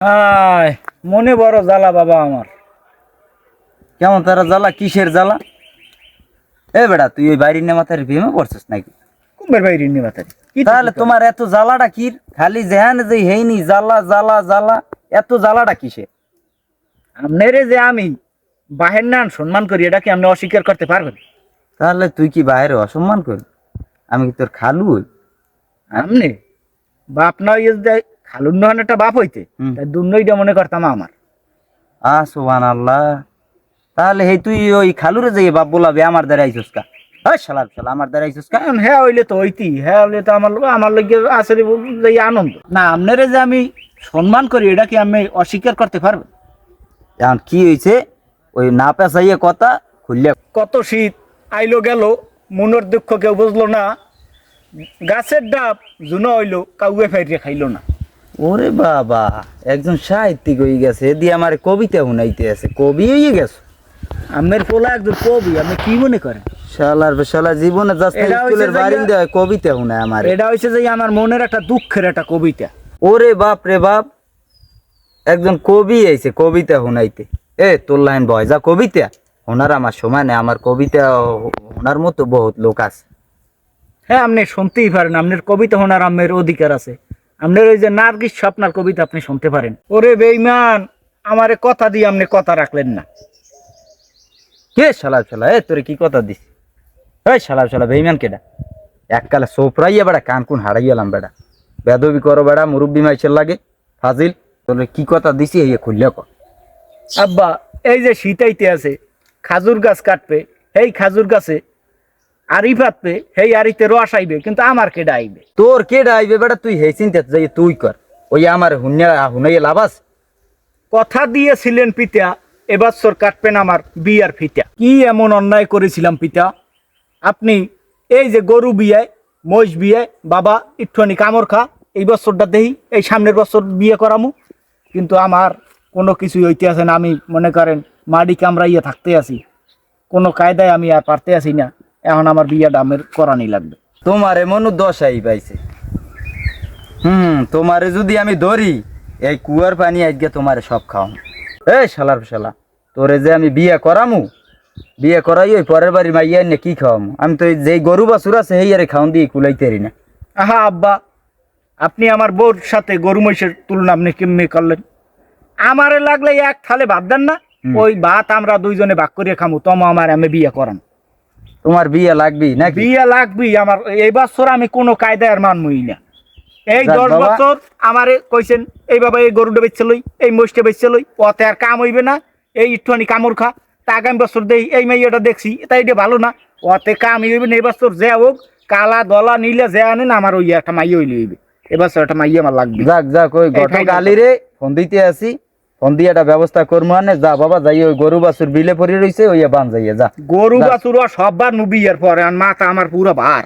আয় মনে বড় জ্বালা বাবা আমার। কেমন তারা জ্বালা? কিসের জ্বালা? এ বেটা তুই ওই বাইরের নেমাতার ভেমে পড়ছিস নাকি? কুম্ভের বাইরের কি তাহলে তোমার এত জ্বালাটা কি খালি যেহান যে হেইনি জ্বালা জ্বালা জ্বালা এত জ্বালাটা কিসে আপনারে যে আমি বাহের নান সম্মান করি এটা কি আপনি অস্বীকার করতে পারবেন? তাহলে তুই কি বাইরে অসম্মান করবি? আমি কি তোর খালু আপনি বাপ না খালুন নহন একটা বাপ হইতে। দুর্নইটা মনে করতাম আমার। আ সোহান আল্লাহ তাহলে হে তুই ওই খালুরে যাই বাপ বলাবি আমার দ্বারা আইসুস কা? হয় শালা শালা আমার দ্বারা আইসুস কা? হ্যাঁ হইলে তো হইতি। হ্যাঁ হইলে তো আমার আমার লগে আসলে এই আনন্দ। না আপনারে যে আমি সম্মান করি এটা কি আমি অস্বীকার করতে পারবেন এখন কি হয়েছে ওই না পেঁচাইয়ে কথা খুললে কত শীত আইলো গেল মনের দুঃখ কেউ বুঝলো না। গাছের ডাব জুনো হইল কাউকে ফেরিয়ে খাইলো না। ওরে বাবা একজন সাহিত্যিক হয়ে গেছে এদি আমার কবিতা শুনাইতে আছে। কবি হয়ে গেছে? আমের পোলা একজন কবি আপনি কি মনে করেন? শালার শালা জীবনে যাচ্ছে এটা হইছে স্কুলের যে বারিন্দা কবিতা শুনায় আমার। এটা হচ্ছে যে আমার মনের একটা দুঃখের একটা কবিতা। ওরে বাপ রে বাপ একজন কবি আইছে কবিতা শুনাইতে। এ তোর লাইন বয় যা কবিতা। ওনার আমার সময় নেই আমার কবিতা ওনার মতো বহুত লোক আছে। হ্যাঁ আপনি শুনতেই পারেন আপনার কবিতা শোনার আমের অধিকার আছে। আপনার ওই যে নার্গিস স্বপ্নার কবিতা আপনি শুনতে পারেন। ওরে বেইমান আমারে কথা দিয়ে আপনি কথা রাখলেন না। কে শালা শালা, এ তোরে কি কথা দিস? এই শালা শালা বেইমান কেডা? এককালে সোপরাইয়া বেড়া, কান কুন হারাইয়ালাম বেড়া। বেদবি করো বেড়া, মুরব্বী মাইছের লাগে। ফাজিল, তোরে কি কথা দিছি, এই খুললে ক আব্বা, এই যে শীতাইতে আছে, খাজুর গাছ কাটবে, এই খাজুর গাছে পাতবে সেই আড়িতে রস আইবে কিন্তু আমার কেডা আইবে? তোর কেডা আইবে বেড়া তুই হেই চিন্তা যাই তুই কর। ওই আমার হুনিয়া হুনাইয়া লাভাস কথা দিয়েছিলেন পিতা এবার সর কাটবেন আমার বিয়ার ফিতা। কি এমন অন্যায় করেছিলাম পিতা? আপনি এই যে গরু বিয়ায় মহিষ বিয়ায় বাবা একটুখানি কামড় খা এই বছরটা দেহি এই সামনের বছর বিয়ে করামু। কিন্তু আমার কোনো কিছুই হইতে আছে না। আমি মনে করেন মাটি কামড়াইয়া থাকতে আছি কোনো কায়দায় আমি আর পারতে আছি না। এখন আমার বিয়া আমার করানি লাগবে। তোমার এমন দশাই পাইছে। হুম তোমারে যদি আমি ধরি এই কুয়ার পানি আজকে তোমারে সব খাওয়াম। এই শালার শালা তোরে যে আমি বিয়ে করামু বিয়ে করাই ওই পরের বাড়ি মাইয়া নে কি খাওয়ামু? আমি তো যেই গরু বাছুর আছে সেই আরে খাওয়ান দিয়ে কুলাইতে পারি না। আহা আব্বা আপনি আমার বউর সাথে গরু মহিষের তুলনা আপনি কেমনি করলেন? আমারে লাগলে এক থালে ভাত দেন না। ওই ভাত আমরা দুইজনে ভাগ করিয়ে খামু তম আমার আমি বিয়ে করান তোমার বিয়ে লাগবি নাকি? বিয়ে লাগবি আমার এই বছর আমি কোনো কায়দায় আর মানমই না। এই দশ। বছর আমারে কইছেন এই বাবা এই গরুটা বেচছে লই এই মহিষটা বেচছে লই ওতে আর কাম হইবে না এই একটুখানি কামড় খা। তা আগামী বছর দেই এই মেয়েটা দেখছি এটা এটা ভালো না। ওতে কাম হইবে না এই বছর যে হোক কালা দলা নিলে যে আনেন আমার ওই একটা মাইয়া হইলে হইবে। এবছর একটা মাইয়া আমার লাগবে। যাক যাক ওই ঘটক ফাইনাল রে ফোন দিতে আসি। ফোন দিয়ে একটা ব্যবস্থা করব আনে যা বাবা যাই ওই গরু বাছুর বিলে পড়ে রইছে ওই বান যাইয়া যা গরু। বাছুর সববার নুবি এর পরে আর মাথা আমার পুরো ভার